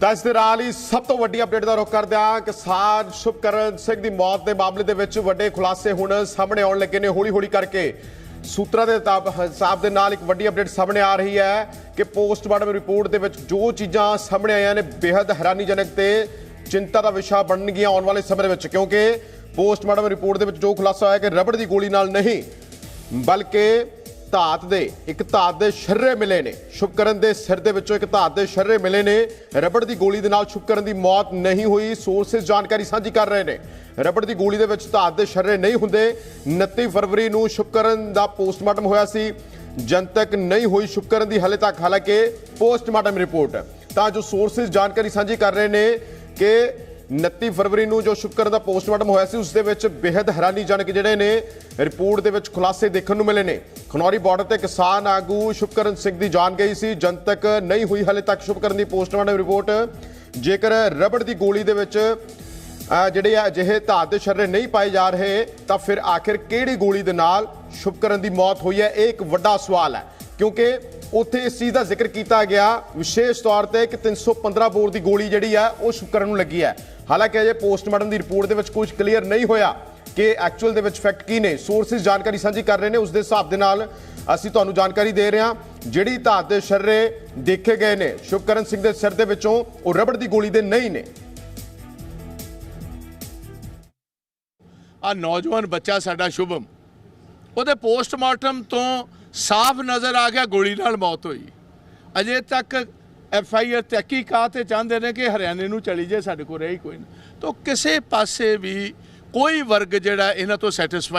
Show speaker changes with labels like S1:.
S1: ਤਾਂ ਇਸ ਦੇ ਨਾਲ ਹੀ ਸਭ ਤੋਂ ਵੱਡੀ ਅਪਡੇਟ ਦਾ ਰੁਖ ਕਰਦੇ ਹਾਂ। ਕਿਸਾਨ ਸ਼ੁਭਕਰਨ ਸਿੰਘ ਦੀ ਮੌਤ ਦੇ ਮਾਮਲੇ ਦੇ ਵਿੱਚ ਵੱਡੇ ਖੁਲਾਸੇ ਹੁਣ ਸਾਹਮਣੇ ਆਉਣ ਲੱਗੇ ਨੇ ਹੌਲੀ ਹੌਲੀ ਕਰਕੇ। ਸੂਤਰਾਂ ਦੇ ਤਾਬ- ਹਿਸਾਬ ਦੇ ਨਾਲ ਇੱਕ ਵੱਡੀ ਅਪਡੇਟ ਸਾਹਮਣੇ ਆ ਰਹੀ ਹੈ ਕਿ ਪੋਸਟਮਾਰਟਮ ਰਿਪੋਰਟ ਦੇ ਵਿੱਚ ਜੋ ਚੀਜ਼ਾਂ ਸਾਹਮਣੇ ਆਈਆਂ ਨੇ ਬੇहद ਹੈਰਾਨੀਜਨਕ ਤੇ ਚਿੰਤਾ ਦਾ ਵਿਸ਼ਾ ਬਣਨਗੀਆਂ ਆਉਣ ਵਾਲੇ ਸਮੇਂ ਦੇ ਵਿੱਚ। ਕਿਉਂਕਿ ਪੋਸਟਮਾਰਟਮ ਰਿਪੋਰਟ ਦੇ ਵਿੱਚ ਜੋ ਖੁਲਾਸਾ ਹੋਇਆ ਕਿ ਰਬੜ ਦੀ ਗੋਲੀ ਨਾਲ ਨਹੀਂ, ਬਲਕਿ ਧਾਤ ਦੇ, ਇੱਕ ਧਾਤ ਦੇ ਸ਼ਰਰੇ ਮਿਲੇ ਨੇ। ਸ਼ੁਭਕਰਨ ਦੇ ਸਿਰ ਦੇ ਵਿੱਚੋਂ ਇੱਕ ਧਾਤ ਦੇ ਸ਼ਰਰੇ ਮਿਲੇ ਨੇ। ਰਬੜ ਦੀ ਗੋਲੀ ਦੇ ਨਾਲ ਸ਼ੁਭਕਰਨ ਦੀ ਮੌਤ ਨਹੀਂ ਹੋਈ ਸੋਰਸਸ ਜਾਣਕਾਰੀ ਸਾਂਝੀ ਕਰ ਰਹੇ ਨੇ। ਰਬੜ ਦੀ ਗੋਲੀ ਦੇ ਵਿੱਚ ਧਾਤ ਦੇ ਸ਼ਰਰੇ ਨਹੀਂ ਹੁੰਦੇ। 29 ਫਰਵਰੀ ਨੂੰ ਸ਼ੁਭਕਰਨ ਦਾ ਪੋਸਟਮਾਰਟਮ ਹੋਇਆ ਸੀ। ਜਨਤਕ ਨਹੀਂ ਹੋਈ ਸ਼ੁਭਕਰਨ ਦੀ ਹਲੇ ਤੱਕ, ਹਾਲਾਂਕਿ ਪੋਸਟਮਾਰਟਮ ਰਿਪੋਰਟ। ਤਾਂ ਜੋ ਸੋਰਸਸ ਜਾਣਕਾਰੀ ਸਾਂਝੀ ਕਰ ਰਹੇ ਨੇ ਕਿ 29 ਫਰਵਰੀ ਨੂੰ ਜੋ ਸ਼ੁਕਰ ਦਾ ਪੋਸਟਮਾਰਟਮ ਹੋਇਆ ਸੀ, ਉਸ ਦੇ ਵਿੱਚ ਬੇहद ਹੈਰਾਨੀਜਨਕ ਜਿਹੜੇ ਨੇ, ਰਿਪੋਰਟ ਦੇ ਵਿੱਚ ਖੁਲਾਸੇ ਦੇਖਣ ਨੂੰ ਮਿਲੇ ਨੇ। ਖਨੌਰੀ ਬਾਰਡਰ ਤੇ ਕਿਸਾਨ ਆਗੂ ਸ਼ੁਭਕਰਨ ਸਿੰਘ ਦੀ ਜਾਨ ਗਈ ਸੀ, ਜਨਤਕ ਨਹੀਂ ਹੋਈ ਹਲੇ ਤੱਕ ਸ਼ੁਭਕਰਨ ਦੀ ਪੋਸਟਮਾਰਟਮ ਰਿਪੋਰਟ। ਜੇਕਰ ਰਬੜ ਦੀ ਗੋਲੀ ਦੇ ਵਿੱਚ ਜਿਹੜੇ ਆ ਅਜਿਹੇ ਧਾਤ ਦੇ ਸ਼ਰਰੇ ਨਹੀਂ ਪਾਏ ਜਾ ਰਹੇ, ਤਾਂ ਫਿਰ ਆਖਿਰ ਕਿਹੜੀ ਗੋਲੀ ਦੇ ਨਾਲ ਸ਼ੁਭਕਰਨ ਦੀ ਮੌਤ ਹੋਈ ਹੈ? ਇਹ ਇੱਕ ਵੱਡਾ ਸਵਾਲ ਹੈ, ਕਿਉਂਕਿ ਉੱਥੇ ਇਸ ਚੀਜ਼ ਦਾ ਜ਼ਿਕਰ ਕੀਤਾ ਗਿਆ। ਵਿਸ਼ੇਸ਼ ਤੌਰ ਤੇ ਕਿ 315 ਬੋਰ ਦੀ ਗੋਲੀ ਜਿਹੜੀ ਆ, ਉਹ ਸ਼ੁਕਰਨ ਨੂੰ ਲੱਗੀ ਹੈ। ਹਾਲਾਂਕਿ ਅਜੇ ਪੋਸਟਮਾਰਟਮ ਦੀ ਰਿਪੋਰਟ ਦੇ ਵਿੱਚ ਕੁਝ ਕਲੀਅਰ ਨਹੀਂ ਹੋਇਆ ਕਿ ਐਕਚੁਅਲ ਦੇ ਵਿੱਚ ਫੈਕਟ ਕੀ ਨੇ। ਸੋਰਸਸ ਜਾਣਕਾਰੀ ਸਾਂਝੀ ਕਰ ਰਹੇ ਨੇ ਉਸ ਦੇ ਹਿਸਾਬ ਦੇ ਨਾਲ ਅਸੀਂ ਤੁਹਾਨੂੰ ਜਾਣਕਾਰੀ ਦੇ ਰਹੇ ਹਾਂ। ਜਿਹੜੀ ਧਾਤ ਦੇ ਸ਼ਰਰੇ ਦੇਖੇ ਗਏ ਨੇ, ਸ਼ੁਭਕਰਨ ਸਿੰਘ ਦੇ ਸਿਰ ਦੇ ਵਿੱਚੋਂ ਉਹ ਰਬੜ ਦੀ ਗੋਲੀ ਦੇ ਨਹੀਂ ਨੇ।
S2: ਆ ਨੌਜਵਾਨ ਬੱਚਾ ਸਾਡਾ ਸ਼ੁਭਮ। ਉਹਦੇ ਪੋਸਟਮਾਰਟਮ ਤੋਂ ਸਾਫ਼ ਨਜ਼ਰ ਆ ਗਿਆ, ਗੋਲੀ ਨਾਲ ਮੌਤ ਹੋਈ। ਅਜੇ ਤੱਕ ਐਫ ਆਈ ਆਰ ਤਹਿਕੀਕਾਤ ਤੇ ਚਾਹੁੰਦੇ ਨੇ ਕਿ ਹਰਿਆਣੇ ਨੂੰ ਚਲੀ ਜਾਏ, ਸਾਡੇ ਕੋਲ ਰਹੀ ਕੋਈ ਨਾ। ਤਾਂ ਕਿਸੇ ਪਾਸੇ ਵੀ ਕੋਈ ਵਰਗ ਜਿਹੜਾ ਇਹਨਾਂ ਤੋਂ ਸੈਟੀਸਫਾਈ